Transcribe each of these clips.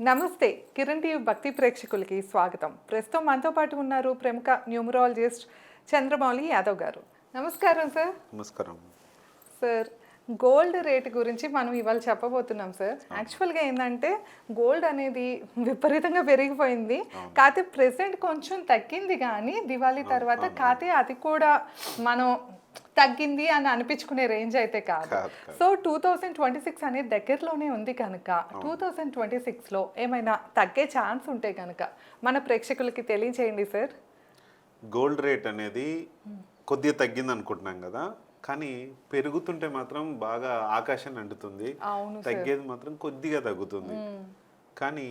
నమస్తే కిరణ్ టీవీ భక్తి ప్రేక్షకులకి స్వాగతం. ప్రస్తుతం మనతో పాటు ఉన్నారు ప్రముఖ న్యూమరాలజిస్ట్ చంద్రమౌళి యాదవ్ గారు. నమస్కారం సార్. నమస్కారం. సార్ గోల్డ్ రేట్ గురించి మనం ఇవాళ చెప్పబోతున్నాం సార్. యాక్చువల్గా ఏంటంటే గోల్డ్ అనేది విపరీతంగా పెరిగిపోయింది. కాకపోతే ప్రెసెంట్ కొంచెం తగ్గింది కానీ దివాళీ తర్వాత కాతే అది కూడా మనం తగ్గింది అని అనిపించుకునే రేంజ్ అయితే కాదు. So two thousand twenty six అనేది దగ్గరలోనే ఉంది కనుక టూ థౌజండ్ ట్వంటీ సిక్స్లో ఏమైనా తగ్గే ఛాన్స్ ఉంటే కనుక మన ప్రేక్షకులకి తెలియచేయండి సార్ గోల్డ్ రేట్ అనేది కొద్దిగా తగ్గింది అనుకుంటున్నాం కదా కానీ పెరుగుతుంటే మాత్రం బాగా ఆకాశాన్ని అంటుతుంది. తగ్గేది మాత్రం కొద్దిగా తగ్గుతుంది. కానీ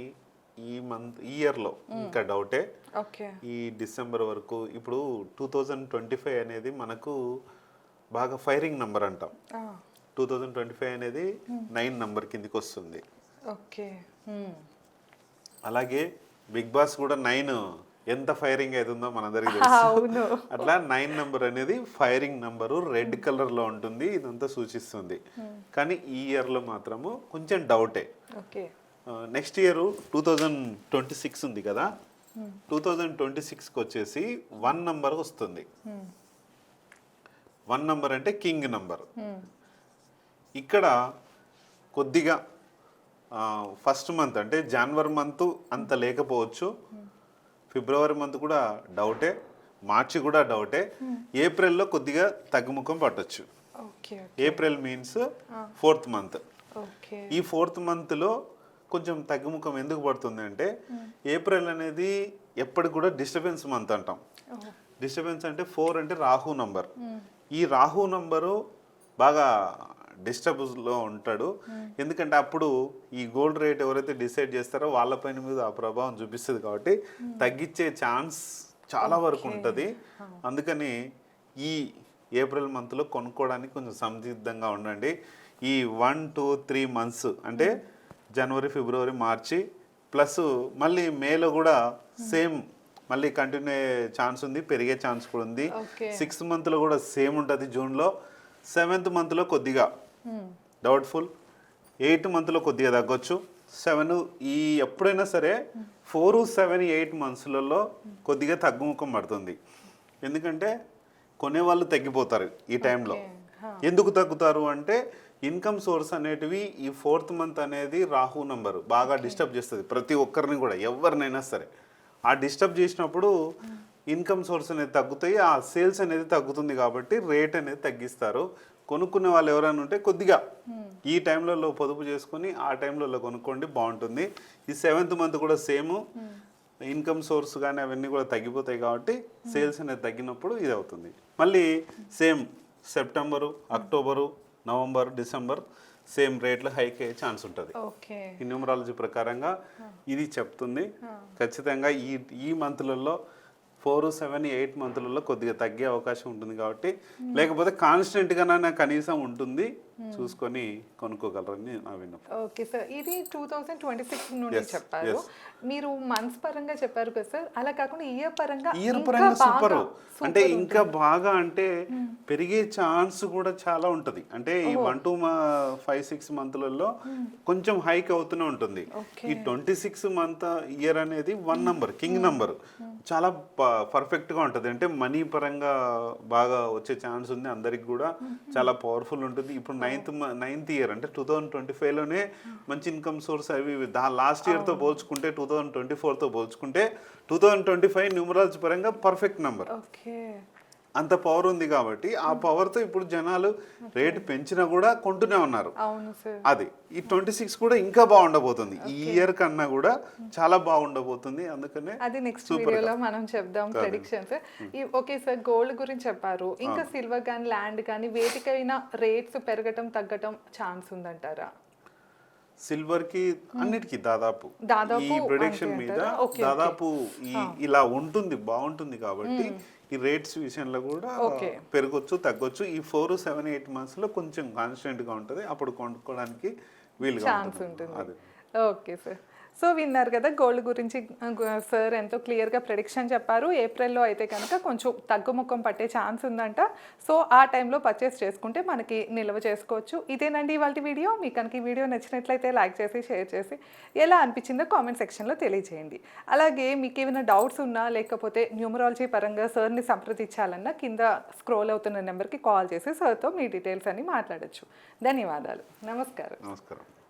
ఈ మంత్ ఇయర్లో ఇంకా డౌటే. ఓకే. ఈ డిసెంబర్ వరకు ఇప్పుడు టూ థౌజండ్ ట్వంటీ ఫైవ్ అనేది మనకు బాగా ఫైరింగ్ నంబర్ అంటాం. టూ థౌజండ్ ట్వంటీ ఫైవ్ అనేది నైన్ నంబర్ కిందికి వస్తుంది ఓకే అలాగే బిగ్ బాస్ కూడా నైన్ ఎంత ఫైరింగ్ అవుతుందో మనందరికీ తెలుసు. అట్లా నైన్ నంబర్ అనేది ఫైరింగ్ నంబరు రెడ్ కలర్లో ఉంటుంది ఇదంతా సూచిస్తుంది. కానీ ఈ ఇయర్లో మాత్రము కొంచెం డౌటే. Okay. Next year two thousand twenty six ఉంది కదా. టూ థౌజండ్ ట్వంటీ సిక్స్కి వచ్చేసి వన్ నంబర్ వస్తుంది. వన్ నంబర్ అంటే కింగ్ నంబర్. ఇక్కడ కొద్దిగా ఫస్ట్ మంత్ అంటే జనవరి మంత్ అంత లేకపోవచ్చు. ఫిబ్రవరి మంత్ కూడా డౌటే మార్చి కూడా డౌటే. ఏప్రిల్లో కొద్దిగా తగ్గుముఖం పట్టొచ్చు. April means fourth month. Okay. ఈ ఫోర్త్ మంత్లో కొంచెం తగ్గుముఖం ఎందుకు పడుతుంది అంటే ఏప్రిల్ అనేది ఎప్పటికి కూడా డిస్టర్బెన్స్ మంత్ అంటాం. డిస్టర్బెన్స్ అంటే ఫోర్ అంటే రాహు నంబర్. ఈ రాహు నంబరు బాగా డిస్టర్బ్లో ఉంటాడు. ఎందుకంటే అప్పుడు ఈ గోల్డ్ రేట్ ఎవరైతే డిసైడ్ చేస్తారో వాళ్ళపైన మీద ఆ ప్రభావం చూపిస్తుంది కాబట్టి తగ్గించే ఛాన్స్ చాలా వరకు ఉంటుంది. అందుకని ఈ ఏప్రిల్ మంత్లో కొనుక్కోవడానికి కొంచెం సందిగ్ధంగా ఉండండి. ఈ వన్ టూ త్రీ మంత్స్ అంటే జనవరి ఫిబ్రవరి మార్చి ప్లస్ మళ్ళీ మేలో కూడా సేమ్ మళ్ళీ కంటిన్యూ అయ్యే ఛాన్స్ ఉంది పెరిగే ఛాన్స్ కూడా ఉంది. సిక్స్త్ మంత్లో కూడా సేమ్ ఉంటుంది జూన్లో సెవెంత్ మంత్లో కొద్దిగా డౌట్ఫుల్ ఎయిత్ మంత్లో కొద్దిగా తగ్గొచ్చు. సెవెన్ ఈ ఎప్పుడైనా సరే ఫోర్ సెవెన్ ఎయిట్ మంత్స్లలో కొద్దిగా తగ్గుముఖం పడుతుంది. ఎందుకంటే కొనేవాళ్ళు తగ్గిపోతారు ఈ టైంలో ఎందుకు తగ్గుతారు అంటే ఇన్కమ్ సోర్స్ అనేటివి ఈ ఫోర్త్ మంత్ అనేది రాహు నంబర్ బాగా డిస్టర్బ్ చేస్తుంది. ప్రతి ఒక్కరిని కూడా ఎవరినైనా సరే. ఆ డిస్టర్బ్ చేసినప్పుడు ఇన్కమ్ సోర్స్ అనేది తగ్గుతాయి ఆ సేల్స్ అనేది తగ్గుతుంది కాబట్టి రేట్ అనేది తగ్గిస్తారు. కొనుక్కునే వాళ్ళు ఎవరైనా ఉంటే కొద్దిగా ఈ టైంలలో పొదుపు చేసుకొని ఆ టైంలలో కొనుక్కోండి బాగుంటుంది. ఈ సెవెంత్ మంత్ కూడా సేమ్. ఇన్కమ్ సోర్స్ కానీ అవన్నీ కూడా తగ్గిపోతాయి కాబట్టి సేల్స్ అనేది తగ్గినప్పుడు ఇది అవుతుంది. మళ్ళీ same September October November December same రేట్లు హైక్ అయ్యే ఛాన్స్ ఉంటుంది. ఈ న్యూమరాలజీ ప్రకారంగా ఇది చెప్తుంది. ఖచ్చితంగా ఈ ఈ మంత్లలో ఫోర్ సెవెన్ ఎయిట్ మంత్లలో కొద్దిగా తగ్గే అవకాశం ఉంటుంది కాబట్టి లేకపోతే కాన్స్టెంట్గానైనా కనీసం ఉంటుంది. చూసుకొని కొనుక్కోగలరని నా విన్నపం. Okay sir. ఇది టూ థౌజండ్ ట్వంటీ సిక్స్ నుండి చెప్పారు. మీరు మంత్స్ పరంగా చెప్పారు కదా సార్. అలా కాకుండా ఇయర్ పరంగా ఇయర్ పరంగా సూపర్. అంటే. ఇంకా బాగా అంటే పెరిగే ఛాన్స్ కూడా చాలా ఉంటుంది. అంటే ఈ వన్ టూ ఫైవ్ సిక్స్ మంత్లలో కొంచెం హైక్ అవుతూనే ఉంటుంది. ఈ ట్వంటీ సిక్స్ మంత్ ఇయర్ అనేది వన్ నంబర్ కింగ్ నంబర్. చాలా పర్ఫెక్ట్గా ఉంటుంది. అంటే మనీ పరంగా బాగా వచ్చే ఛాన్స్ ఉంది. అందరికి కూడా చాలా పవర్ఫుల్ ఉంటుంది. ఇప్పుడు నైన్త్ నైన్త్ ఇయర్ అంటే టూ థౌజండ్ ట్వంటీ ఫైవ్లోనే మంచి ఇన్కమ్ సోర్స్ అవి. దా లాస్ట్ ఇయర్తో పోల్చుకుంటే టూ థౌజండ్ ట్వంటీ ఫోర్తో పోల్చుకుంటే two thousand twenty five numerology పరంగా పర్ఫెక్ట్ నెంబర్ ఓకే అంత పవర్ ఉంది కాబట్టి ఆ పవర్తో ఇప్పుడు జనాలు రేటు పెంచినా కూడా కొంటూనే ఉన్నారు. అవును సార్. అది ఈ ట్వంటీ సిక్స్ కూడా ఇంకా బాగుండబోతుంది. ఈ ఇయర్ కన్నా కూడా చాలా బాగుండబోతుంది. అందుకనే అది నెక్స్ట్ వీడియోలో మనం చెప్దాం ప్రెడిక్షన్స్ ఓకే సార్. గోల్డ్ గురించి చెప్పారు. ఇంకా సిల్వర్ కానీ ల్యాండ్ కానీ వేటికైనా రేట్స్ పెరగటం తగ్గటం ఛాన్స్ ఉందంటారా? సిల్వర్కి అన్నిటికీ దాదాపు. ఈ ప్రొడక్షన్ మీద. దాదాపు ఈ ఇలా ఉంటుంది బాగుంటుంది కాబట్టి ఈ రేట్స్ విషయంలో కూడా. పెరగొచ్చు తగ్గొచ్చు. ఈ ఫోర్ సెవెన్ ఎయిట్ మంత్స్లో కొంచెం కాన్స్టెంట్గా ఉంటది. అప్పుడు కొనుక్కోవడానికి వీలుగా ఉంటుంది. Okay sir. సో విన్నారు కదా గోల్డ్ గురించి సార్ ఎంతో క్లియర్గా ప్రెడిక్షన్ చెప్పారు. ఏప్రిల్లో అయితే కనుక కొంచెం తగ్గుముఖం పట్టే ఛాన్స్ ఉందంట. సో ఆ టైంలో పర్చేస్ చేసుకుంటే మనకి నిల్వ చేసుకోవచ్చు. ఇదేనండి ఇవాళ వీడియో. మీకు కనుక ఈ వీడియో నచ్చినట్లయితే లైక్ చేసి షేర్ చేసి ఎలా అనిపించిందో కామెంట్ సెక్షన్లో తెలియజేయండి. అలాగే మీకు ఏమైనా డౌట్స్ ఉన్నా లేకపోతే న్యూమరాలజీ పరంగా సార్ని సంప్రదించాలన్నా కింద స్క్రోల్ అవుతున్న నెంబర్కి కాల్ చేసి సార్తో మీ డీటెయిల్స్ అన్ని మాట్లాడొచ్చు. ధన్యవాదాలు. నమస్కారం. నమస్కారం.